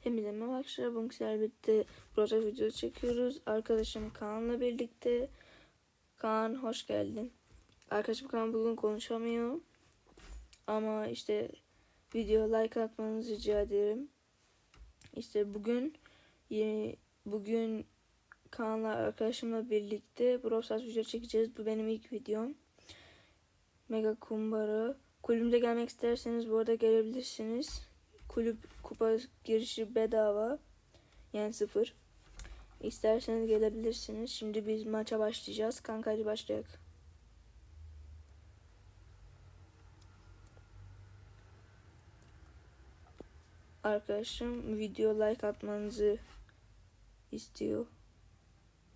Hepinize merhaba arkadaşlar. Bugün sizlerle birlikte proje videosu çekiyoruz. Arkadaşım Kaan'la birlikte. Kaan hoş geldin. Arkadaşım Kaan bugün konuşamıyor. Ama işte video like atmanızı rica ederim. İşte bugün yeni bugün Kaan'la arkadaşımla birlikte Brawl video çekeceğiz. Bu benim ilk videom. Mega Kumbara. Kulübümde gelmek isterseniz bu arada gelebilirsiniz. Kulüp kupa girişi bedava. Yani sıfır. İsterseniz gelebilirsiniz. Şimdi biz maça başlayacağız. Kanka hadi başlayalım. Arkadaşım video like atmanızı istiyor.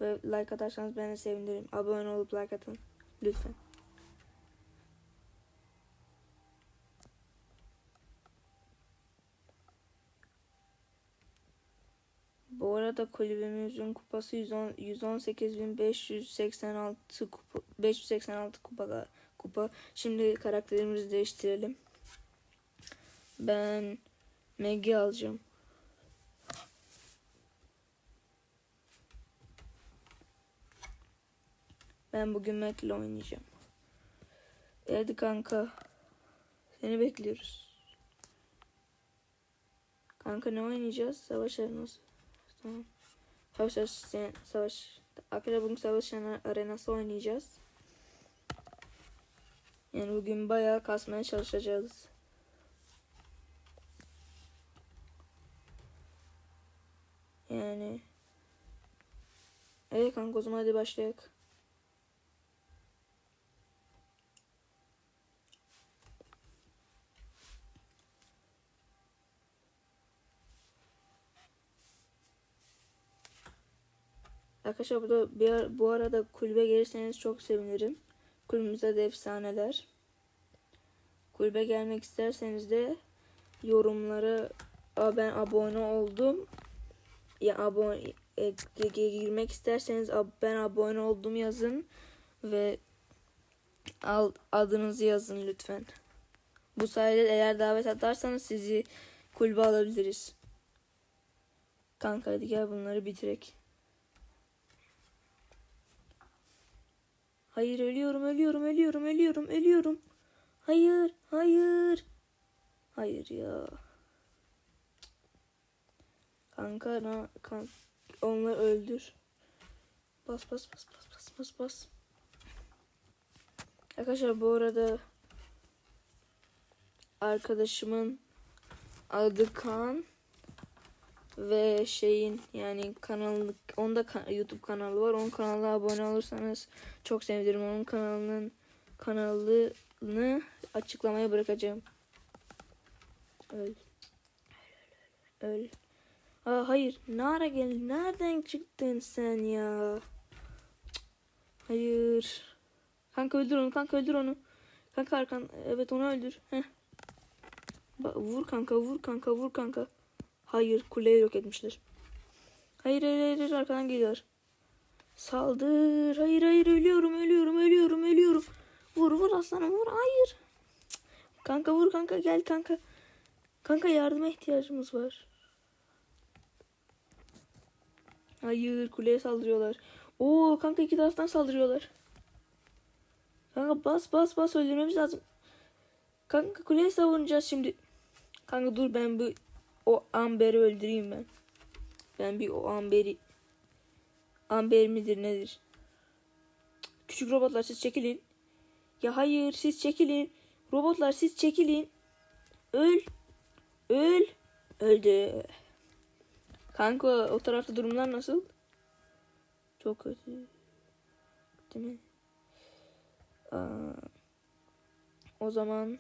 Ve like atarsanız ben de sevinirim. Abone olup like atın. Lütfen. Bu arada kulübümüzün kupası 110 118.586 kupa 586 kupa kupa. Şimdi karakterimizi değiştirelim. Ben Maggie alacağım. Ben bugün Mac'le oynayacağım. Hadi kanka. Seni bekliyoruz. Kanka ne oynayacağız? Savaş arenası. Savaş, savaş, savaş. Arkadaşlar bugün savaş arenası oynayacağız. Yani bugün bayağı kasmaya çalışacağız. Yani. Evet kanka o zaman hadi başlayalım. Arkadaşlar bu, da bir, bu arada kulübe gelirseniz çok sevinirim. Kulübümüzde de efsaneler. Kulübe gelmek isterseniz de yorumlara "Aa, ben abone oldum. Ya abone e, girmek isterseniz ben abone oldum yazın ve al, adınızı yazın lütfen. Bu sayede eğer davet atarsanız sizi kulübe alabiliriz. Kanka hadi gel bunları bitirek. Hayır ölüyorum ölüyorum ölüyorum ölüyorum ölüyorum. Hayır hayır. Hayır ya. Kanka na kan onları öldür. Bas bas bas bas bas bas bas. Arkadaşlar bu arada arkadaşımın adı Kaan ve şeyin yani kanalı onda ka- YouTube kanalı var. Onun kanalına abone olursanız çok sevinirim. Onun kanalının kanalını açıklamaya bırakacağım. Öl. Öl. Aa, hayır. Nara gel. Nereden çıktın sen ya? Hayır. Kanka öldür onu. Kanka öldür onu. Kanka arkan. Evet onu öldür. Heh. Vur kanka. Vur kanka. Vur kanka. Hayır. Kuleyi yok etmişler. Hayır hayır hayır, arkadan geliyor. Saldır. Hayır hayır ölüyorum ölüyorum ölüyorum ölüyorum. Vur vur aslanım vur. Hayır. Cık. Kanka vur kanka gel kanka. Kanka yardıma ihtiyacımız var. Hayır kuleye saldırıyorlar. Oo kanka iki taraftan saldırıyorlar. Kanka bas bas bas öldürmemiz lazım. Kanka kuleye savunacağız şimdi. Kanka dur ben bu o Amber'i öldüreyim ben. Ben bir o Amber'i Amber midir nedir? Küçük robotlar siz çekilin. Ya hayır siz çekilin. Robotlar siz çekilin. Öl. Öl. Öldü. Kanka o tarafta durumlar nasıl? Çok kötü. Değil mi? Aa, o zaman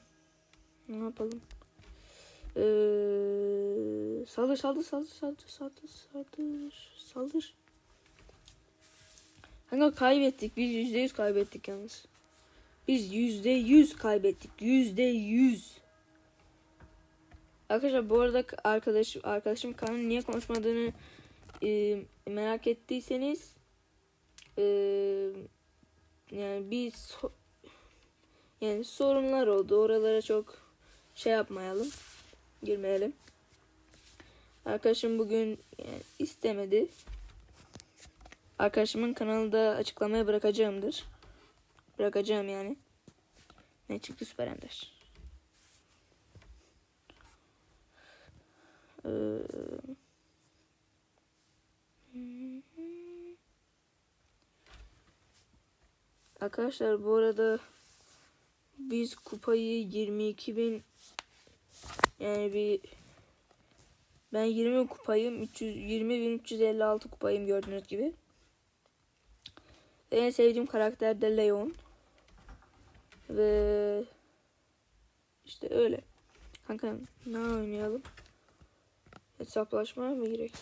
ne yapalım? Ee, saldır saldır saldır saldır saldır saldır saldır. Kanka kaybettik. Biz yüzde yüz kaybettik yalnız. Biz yüzde yüz kaybettik. Yüzde yüz. Arkadaşlar bu arada arkadaş arkadaşım Kaan'ın niye konuşmadığını e, merak ettiyseniz e, yani bir so- yani sorunlar oldu. Oralara çok şey yapmayalım. Girmeyelim. Arkadaşım bugün istemedi. Arkadaşımın kanalını da açıklamaya bırakacağımdır. Bırakacağım yani. Ne çıktı Süper Ender. Ee, Arkadaşlar bu arada biz kupayı 22 bin yani bir ben 20 kupayım 300 20.356 kupayım gördüğünüz gibi. En sevdiğim karakter de Leon. Ve işte öyle. Kanka ne oynayalım? Hesaplaşma mı gerek?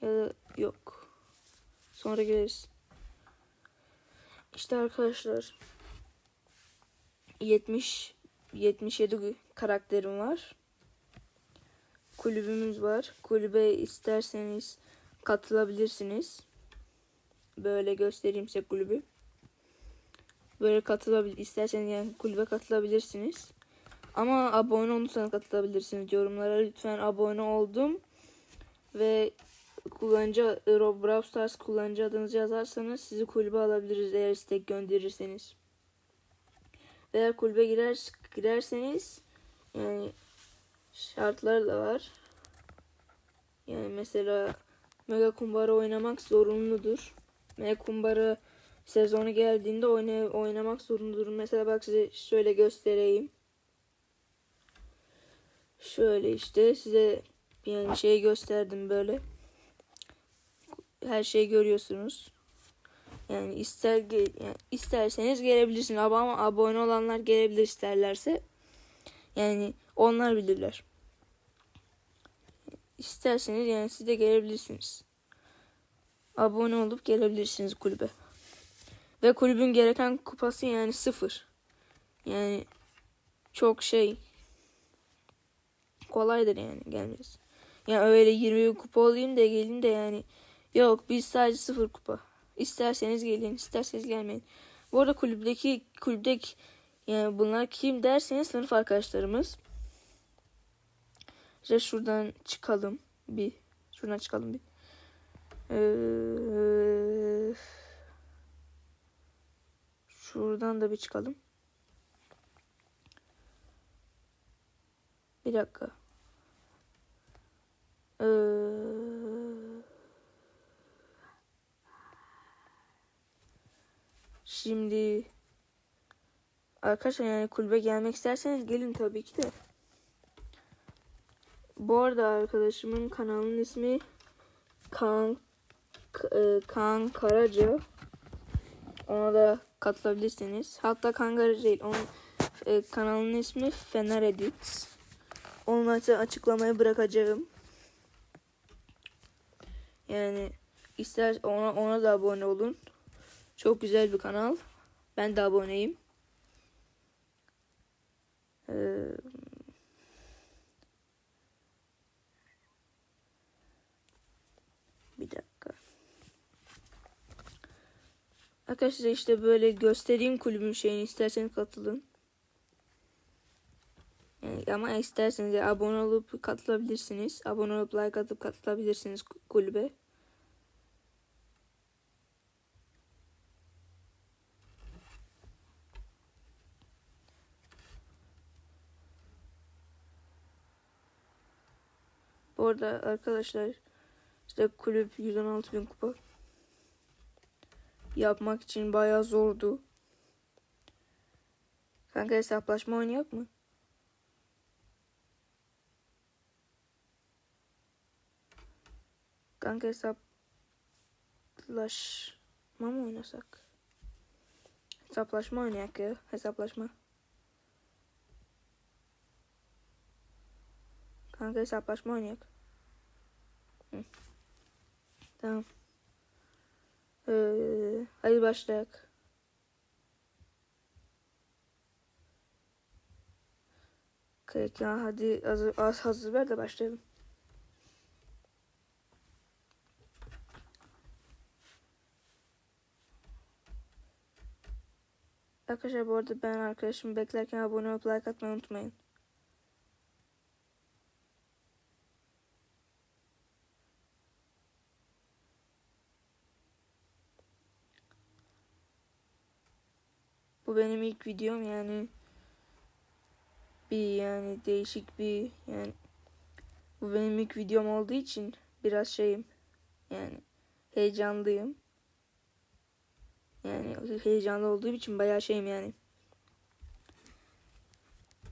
Ya da yok. Sonra geliriz. İşte arkadaşlar 70 77 karakterim var. Kulübümüz var. Kulübe isterseniz katılabilirsiniz. Böyle göstereyim size kulübü. Böyle katılabilir isterseniz yani kulübe katılabilirsiniz. Ama abone olursanız katılabilirsiniz. Yorumlara lütfen abone oldum ve kullanıcı Brawl Stars kullanıcı adınızı yazarsanız sizi kulübe alabiliriz eğer istek gönderirseniz. Eğer kulübe girer girerseniz yani şartlar da var. Yani mesela Mega Kumbara oynamak zorunludur. Mega Kumbara sezonu geldiğinde oyna, oynamak zorunludur. Mesela bak size şöyle göstereyim. Şöyle işte size yani şey gösterdim böyle. Her şeyi görüyorsunuz. Yani ister yani isterseniz gelebilirsiniz. Ama abone olanlar gelebilir isterlerse. Yani onlar bilirler. İsterseniz yani siz de gelebilirsiniz. Abone olup gelebilirsiniz kulübe. Ve kulübün gereken kupası yani sıfır. Yani çok şey kolaydır yani gelmez. Yani öyle 20 kupa olayım da gelin de yani yok biz sadece sıfır kupa. İsterseniz gelin, isterseniz gelmeyin. Bu arada kulüpteki kulüpteki yani bunlar kim derseniz sınıf arkadaşlarımız. İşte şuradan çıkalım bir. Şuradan çıkalım bir. Ee, şuradan da bir çıkalım. Bir dakika. Ee, şimdi arkadaşlar yani kulübe gelmek isterseniz gelin tabii ki de. Bu arada arkadaşımın kanalının ismi Kaan, e, Kaan Karaca. Ona da katılabilirsiniz. Hatta Kaan Karaca değil. Onun e, kanalının ismi Fener Edit. Onu açıklamaya bırakacağım. Yani ister ona ona da abone olun. Çok güzel bir kanal. Ben de aboneyim. Ee, bir dakika. Arkadaşlar işte böyle göstereyim kulübün şeyini isterseniz katılın. Yani ama isterseniz de abone olup katılabilirsiniz. Abone olup like atıp katılabilirsiniz kulübe. Bu arada arkadaşlar işte kulüp 116 bin kupa yapmak için bayağı zordu. Kanka hesaplaşma oynayak mı? Kanka hesaplaşma mı oynasak? Hesaplaşma oynayak ya. Hesaplaşma. Kanka hesaplaşma oynayak. Hı. Tamam. Ee, hadi başlayak. Kayıt ya hadi hazır, az hazır ver de başlayalım. Arkadaşlar bu arada ben arkadaşımı beklerken abone olup like atmayı unutmayın. Bu benim ilk videom yani bir yani değişik bir yani bu benim ilk videom olduğu için biraz şeyim yani heyecanlıyım. Yani heyecanlı olduğum için bayağı şeyim yani.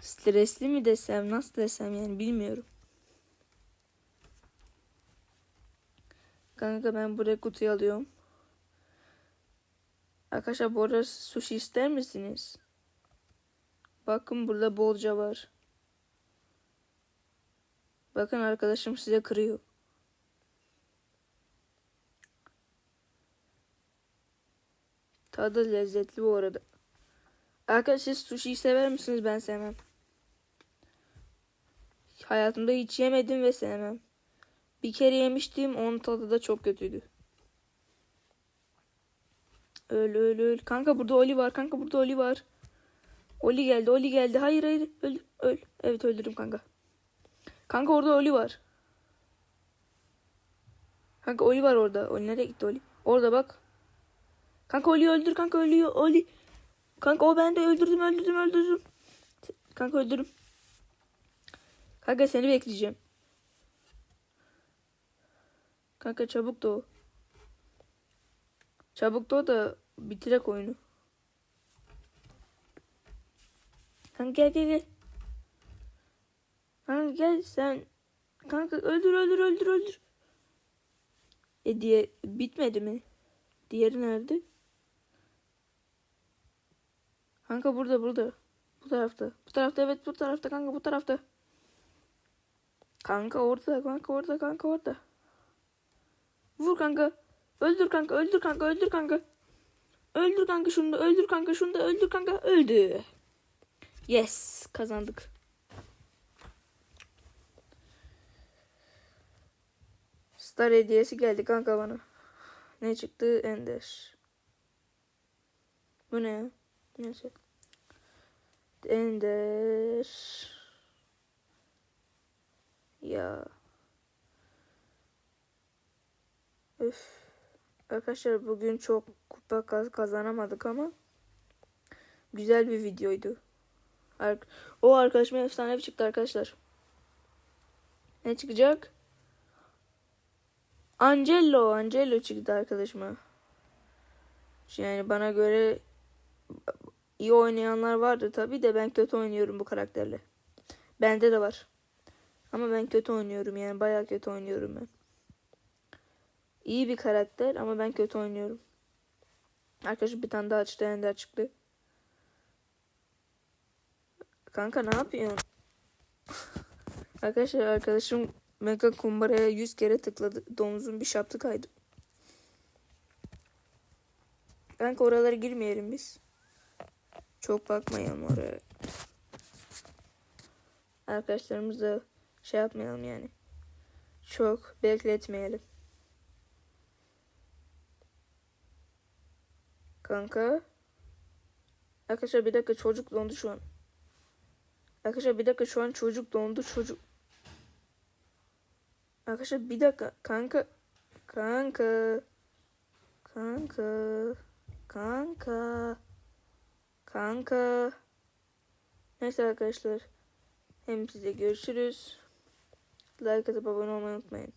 Stresli mi desem nasıl desem yani bilmiyorum. Kanka ben buraya kutuyu alıyorum. Arkadaşlar bu arada sushi ister misiniz? Bakın burada bolca var. Bakın arkadaşım size kırıyor. Tadı lezzetli bu arada. Arkadaşlar siz sushi'yi sever misiniz? Ben sevmem. Hayatımda hiç yemedim ve sevmem. Bir kere yemiştim. Onun tadı da çok kötüydü. Öl öl öl. Kanka burada Oli var. Kanka burada Oli var. Oli geldi. Oli geldi. Hayır hayır. Öl. Öl. Evet öldürdüm kanka. Kanka orada Oli var. Kanka Oli var orada. Oli nereye gitti Oli? Orada bak. Kanka Oli'yi öldür kanka ölüyor. Oli. Kanka o ben de öldürdüm öldürdüm öldürdüm. Kanka öldürdüm. Kanka seni bekleyeceğim. Kanka çabuk doğ. Çabuk doğ da bitirek oyunu. Kanka gel gel gel. Kanka gel sen. Kanka öldür öldür öldür öldür. E diye bitmedi mi? Diğeri nerede? Kanka burada burada. Bu tarafta. Bu tarafta evet bu tarafta kanka bu tarafta. Kanka orada kanka orada kanka orada. Vur kanka. Öldür kanka öldür kanka öldür kanka. Öldür kanka şunu da öldür kanka şunu da öldür kanka öldü. Yes kazandık. Star hediyesi geldi kanka bana. Ne çıktı? Ender. Bu ne? Neyse. Ender. Ya. Üf. Arkadaşlar bugün çok kupa kaz- kazanamadık ama güzel bir videoydu. O arkadaşıma efsane çıktı arkadaşlar. Ne çıkacak? Angelo, Angelo çıktı arkadaşıma. Yani bana göre iyi oynayanlar vardı tabi de ben kötü oynuyorum bu karakterle. Bende de var. Ama ben kötü oynuyorum yani bayağı kötü oynuyorum ben. İyi bir karakter ama ben kötü oynuyorum. Arkadaşım bir tane daha açtı ender çıktı. Kanka ne yapıyorsun? Arkadaşlar arkadaşım mega kumbaraya 100 kere tıkladı. Domuzun bir şaptı kaydı. Kanka oralara girmeyelim biz. Çok bakmayalım oraya. Arkadaşlarımızla şey yapmayalım yani. Çok bekletmeyelim. Kanka. Arkadaşlar bir dakika çocuk dondu şu an. Arkadaşlar bir dakika şu an çocuk dondu çocuk. Arkadaşlar bir dakika kanka. Kanka. Kanka. Kanka. Kanka. Neyse arkadaşlar. Hem size görüşürüz. Like atıp abone olmayı unutmayın.